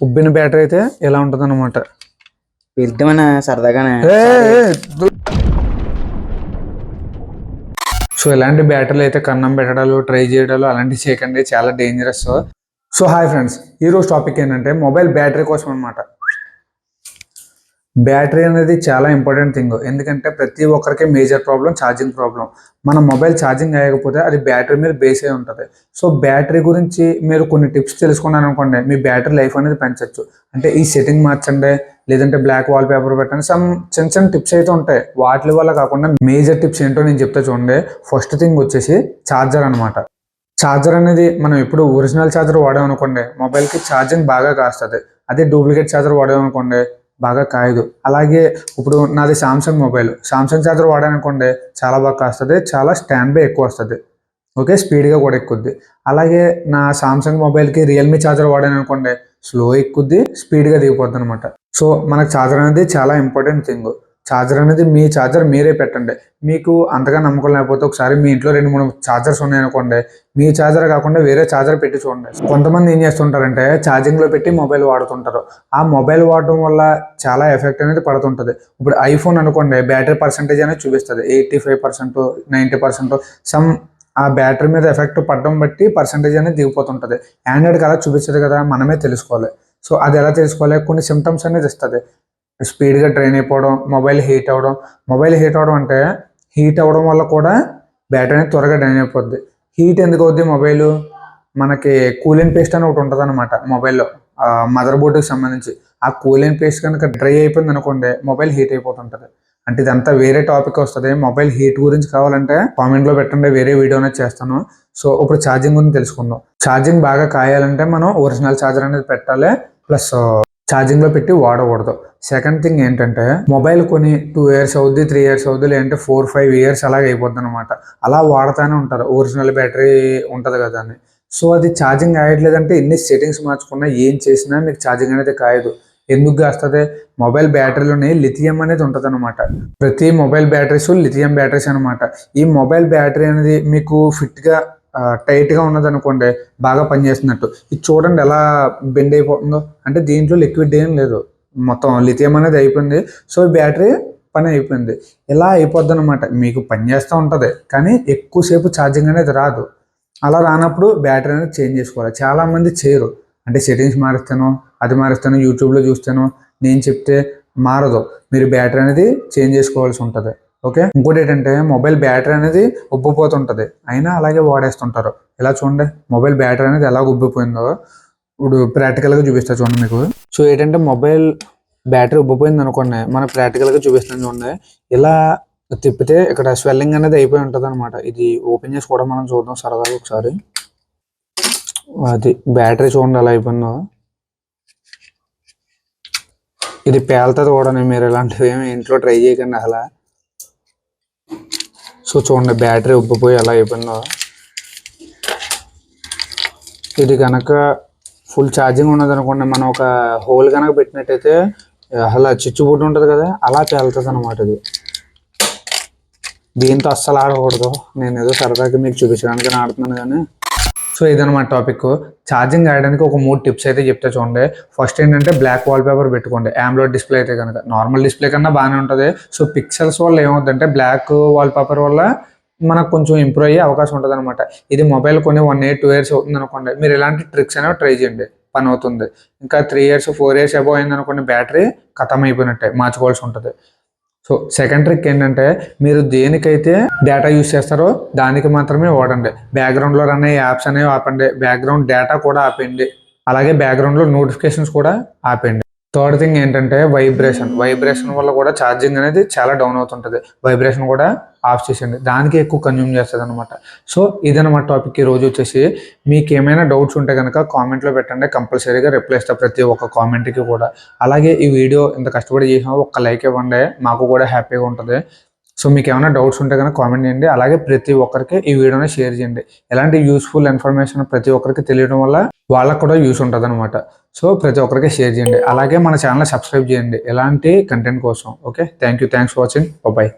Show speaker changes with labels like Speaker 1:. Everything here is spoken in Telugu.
Speaker 1: ఉబ్బిన బ్యాటరీ అయితే ఇలా ఉంటుంది అనమాట
Speaker 2: వెళ్తామన్నా సరదాగానే
Speaker 1: సో ఇలాంటి బ్యాటరీలు అయితే కన్నం పెట్టడాలు ట్రై చేయడాలు అలాంటివి చేయకండి చాలా డేంజరస్ సో హాయ్ ఫ్రెండ్స్ ఈరోజు టాపిక్ ఏంటంటే మొబైల్ బ్యాటరీ కోసం అనమాట బ్యాటరీ అనేది చాలా ఇంపార్టెంట్ థింగ్. ఎందుకంటే ప్రతి ఒక్కరికి మేజర్ ప్రాబ్లం ఛార్జింగ్ ప్రాబ్లం. మన మొబైల్ ఛార్జింగ్ అయ్యకపోతే అది బ్యాటరీ మీద బేస్ అయి ఉంటుంది. సో బ్యాటరీ గురించి మీరు కొన్ని టిప్స్ తెలుసుకున్నాను అనుకోండి మీ బ్యాటరీ లైఫ్ అనేది పెంచవచ్చు అంటే ఈ సెట్టింగ్ మార్చండి లేదంటే బ్లాక్ వాల్ పేపర్ పెట్టండి సమ్ చిన్న చిన్న టిప్స్ అయితే ఉంటాయి. వాటి వల్ల కాకుండా మేజర్ టిప్స్ ఏంటో నేను చెప్తా చూడండి. ఫస్ట్ థింగ్ వచ్చేసి ఛార్జర్ అనమాట ఛార్జర్ అనేది మనం ఎప్పుడు ఒరిజినల్ ఛార్జర్ వాడాం అనుకోండి మొబైల్కి ఛార్జింగ్ బాగా కాస్తుంది. అదే డూప్లికేట్ ఛార్జర్ వాడామనుకోండి బాగా కాయదు. అలాగే ఇప్పుడు నాది సామ్సంగ్ మొబైల్ సామ్సంగ్ ఛార్జర్ వాడానుకోండి చాలా బాగా కాస్తుంది చాలా స్టాండ్ బై ఎక్కువ వస్తుంది. ఓకే స్పీడ్గా కూడా ఎక్కుద్ది. అలాగే నా సామ్సంగ్ మొబైల్కి రియల్మీ ఛార్జర్ వాడాను అనుకోండి స్లో ఎక్కుద్ది స్పీడ్గా దిగిపోద్ది అనమాట సో మనకు ఛార్జర్ అనేది చాలా ఇంపార్టెంట్ థింగ్ ఛార్జర్ అనేది మీ ఛార్జర్ మీరే పెట్టండి. మీకు అంతగా నమ్మకం లేకపోతే ఒకసారి మీ ఇంట్లో రెండు మూడు ఛార్జర్స్ ఉన్నాయనుకోండి మీ ఛార్జర్ కాకుండా వేరే ఛార్జర్ పెట్టి చూడండి. కొంతమంది ఏం చేస్తుంటారంటే ఛార్జింగ్లో పెట్టి మొబైల్ వాడుతుంటారు. ఆ మొబైల్ వాడటం వల్ల చాలా ఎఫెక్ట్ అనేది పడుతుంటుంది. ఇప్పుడు ఐఫోన్ అనుకోండి బ్యాటరీ పర్సంటేజ్ అనేది చూపిస్తుంది. Eighty five percent ninety percent some ఆ బ్యాటరీ మీద ఎఫెక్ట్ పడడం బట్టి పర్సంటేజ్ అనేది దిగిపోతుంటుంది. ఆండ్రాయిడ్ కదా చూపించదు కదా మనమే తెలుసుకోవాలి. సో అది ఎలా తెలుసుకోవాలి? కొన్ని సిమ్టమ్స్ అనేది ఇస్తుంది. స్పీడ్గా ట్రైన్ అయిపోవడం మొబైల్ హీట్ అవ్వడం. మొబైల్ హీట్ అవ్వడం అంటే హీట్ అవ్వడం వల్ల కూడా బ్యాటరీ అనేది త్వరగా డ్రైన్ అయిపోద్ది. హీట్ ఎందుకు అవుద్ది మొబైల్? మనకి కూలింగ్ పేస్ట్ అని ఒకటి ఉంటుంది అనమాట మొబైల్లో మదర్ బోర్డుకి సంబంధించి. ఆ కూలింగ్ పేస్ట్ కనుక డ్రై అయిపోయింది అనుకోండి మొబైల్ హీట్ అయిపోతుంటుంది. అంటే ఇదంతా వేరే టాపిక్ వస్తుంది. మొబైల్ హీట్ గురించి కావాలంటే కామెంట్లో పెట్టండి. వేరే వీడియో అనేది చేస్తాను. సో ఇప్పుడు ఛార్జింగ్ గురించి తెలుసుకుందాం. ఛార్జింగ్ బాగా కాయాలంటే మనం ఒరిజినల్ ఛార్జర్ అనేది పెట్టాలి. ప్లస్ ఛార్జింగ్లో పెట్టి వాడకూడదు. సెకండ్ థింగ్ ఏంటంటే మొబైల్ కొని టూ ఇయర్స్ అవుద్ది త్రీ ఇయర్స్ అవుద్ది లేదంటే ఫోర్ ఫైవ్ ఇయర్స్ అలాగే అయిపోద్ది అనమాట అలా వాడుతూనే ఉంటారు. ఒరిజినల్ బ్యాటరీ ఉంటుంది కదా అని. సో అది ఛార్జింగ్ అయ్యట్లేదంటే ఎన్ని సెట్టింగ్స్ మార్చుకున్నా ఏం చేసినా మీకు ఛార్జింగ్ అనేది కాయదు. ఎందుకు కాస్తుంది? మొబైల్ బ్యాటరీలోనే లిథియం అనేది ఉంటుంది అనమాట ప్రతి మొబైల్ బ్యాటరీస్ లిథియం బ్యాటరీస్ అనమాట ఈ మొబైల్ బ్యాటరీ అనేది మీకు ఫిట్గా టైట్గా ఉన్నది అనుకోండి బాగా పనిచేస్తున్నట్టు. ఇది చూడండి ఎలా బెండ్ అయిపోతుందో. అంటే దీంట్లో లిక్విడ్ ఏం లేదు. మొత్తం లిథియం అనేది అయిపోయింది. సో బ్యాటరీ పని అయిపోయింది. ఇలా అయిపోద్ది అనమాట మీకు పని చేస్తూ ఉంటుంది కానీ ఎక్కువసేపు ఛార్జింగ్ అనేది రాదు. అలా రానప్పుడు బ్యాటరీ అనేది చేంజ్ చేసుకోవాలి. చాలామంది చేయరు. అంటే సెట్టింగ్స్ మారుస్తాను అది మారుస్తాను యూట్యూబ్లో చూస్తాను. నేను చెప్తే మారదు. మీరు బ్యాటరీ అనేది చేంజ్ చేసుకోవాల్సి ఉంటుంది. ఓకే? ఇంకోటి ఏంటంటే మొబైల్ బ్యాటరీ అనేది ఉబ్బిపోతుంటుంది. అయినా అలాగే వాడేస్తుంటారు. ఇలా చూడండి. మొబైల్ బ్యాటరీ అనేది ఎలా ఉబ్బిపోయిందో. ఇప్పుడు ప్రాక్టికల్గా చూపిస్తా చూడండి మీకు. సో ఏంటంటే మొబైల్ బ్యాటరీ ఉబ్బిపోయింది అనుకోండి మనం ప్రాక్టికల్గా చూపిస్తాను చూడండి. ఇలా తిప్పితే ఇక్కడ స్వెల్లింగ్ అనేది అయిపోయి ఉంటుంది అనమాట ఇది ఓపెన్ చేసి కూడా మనం చూద్దాం సరదాగా ఒకసారి. అది బ్యాటరీ చూడండి ఎలా అయిపోయిందో. ఇది పేలుతుంది కూడా మీరు. ఇలాంటివి ఏమి ఇంట్లో ట్రై చేయకండి అలా సో చూడండి బ్యాటరీ ఉబ్బిపోయి ఎలా అయిపోయిందో. ఇది కనుక ఫుల్ ఛార్జింగ్ ఉన్నది అనుకోండి మనం ఒక హోల్ కనుక పెట్టినట్టయితే అలా చిచ్చుబుడ్డు ఉంటుంది కదా అలా తేలుతుంది అనమాట ఇది. దీంతో అస్సలు ఆడకూడదు. నేను ఏదో సరదాగా మీకు చూపించడానికి ఆడుతున్నాను కానీ సో ఇదనమాట టాపిక్ ఛార్జింగ్ ఆడడానికి ఒక మూడు టిప్స్ అయితే చెప్తే చూడండి. ఫస్ట్ ఏంటంటే బ్లాక్ వాల్ పేపర్ పెట్టుకోండి. ఆమ్లోడ్ డిస్ప్లే అయితే కనుక. నార్మల్ డిస్ప్లే కన్నా బాగానే ఉంటుంది. సో పిక్సెల్స్ వల్ల ఏమవుతుందంటే బ్లాక్ వాల్ పేపర్ వల్ల మనకు కొంచెం ఇంప్రూవ్ అయ్యే అవకాశం ఉంటుంది అనమాట ఇది మొబైల్ కొన్ని వన్ ఇయర్ టూ ఇయర్స్ అవుతుంది అనుకోండి మీరు ఇలాంటి ట్రిక్స్ అనేవి ట్రై చేయండి. పని అవుతుంది. ఇంకా three years four years above అయింది అనుకోండి బ్యాటరీ ఖతం అయిపోయినట్టే. మార్చుకోవాల్సి ఉంటుంది. సో సెకండ్ ట్రిక్ ఏంటంటే మీరు దేనికైతే డేటా యూస్ చేస్తారో దానికి మాత్రమే వాడండి. బ్యాక్గ్రౌండ్లో రన్ అయ్యే యాప్స్ అనేవి ఆపండి. బ్యాక్గ్రౌండ్ డేటా కూడా ఆపండి అలాగే బ్యాక్గ్రౌండ్లో నోటిఫికేషన్స్ కూడా ఆపండి థర్డ్ థింగ్ ఏంటంటే వైబ్రేషన్ వైబ్రేషన్ వల్ల కూడా ఛార్జింగ్ అనేది చాలా డౌన్ అవుతుంటుంది. వైబ్రేషన్ కూడా ఆఫ్ చేసేయండి. దానికి ఎక్కువ కన్జ్యూమ్ చేస్తుంది అనమాట సో ఇదనమాట టాపిక్ ఈ రోజు వచ్చేసి. మీకు ఏమైనా డౌట్స్ ఉంటే కనుక కామెంట్లో పెట్టండి. కంపల్సరీగా రిప్లై ఇస్తా ప్రతి ఒక్క కామెంట్కి కూడా. అలాగే ఈ వీడియో ఇంత కష్టపడి చేసినా ఒక్క లైక్ ఇవ్వండి. మాకు కూడా హ్యాపీగా ఉంటుంది. సో మీకు ఏమైనా డౌట్స్ ఉంటే కనుక కామెంట్ చేయండి. అలాగే ప్రతి ఒక్కరికి ఈ వీడియోని షేర్ చేయండి. ఎలాంటి యూస్ఫుల్ ఇన్ఫర్మేషన్ ప్రతి ఒక్కరికి తెలియడం వల్ల వాళ్ళకు కూడా యూస్ ఉంటుంది అనమాట సో ప్రతి ఒక్కరికి షేర్ చేయండి. అలాగే మన ఛానల్ సబ్స్క్రైబ్ చేయండి. ఎలాంటి కంటెంట్ కోసం? Okay thank you thanks for watching bye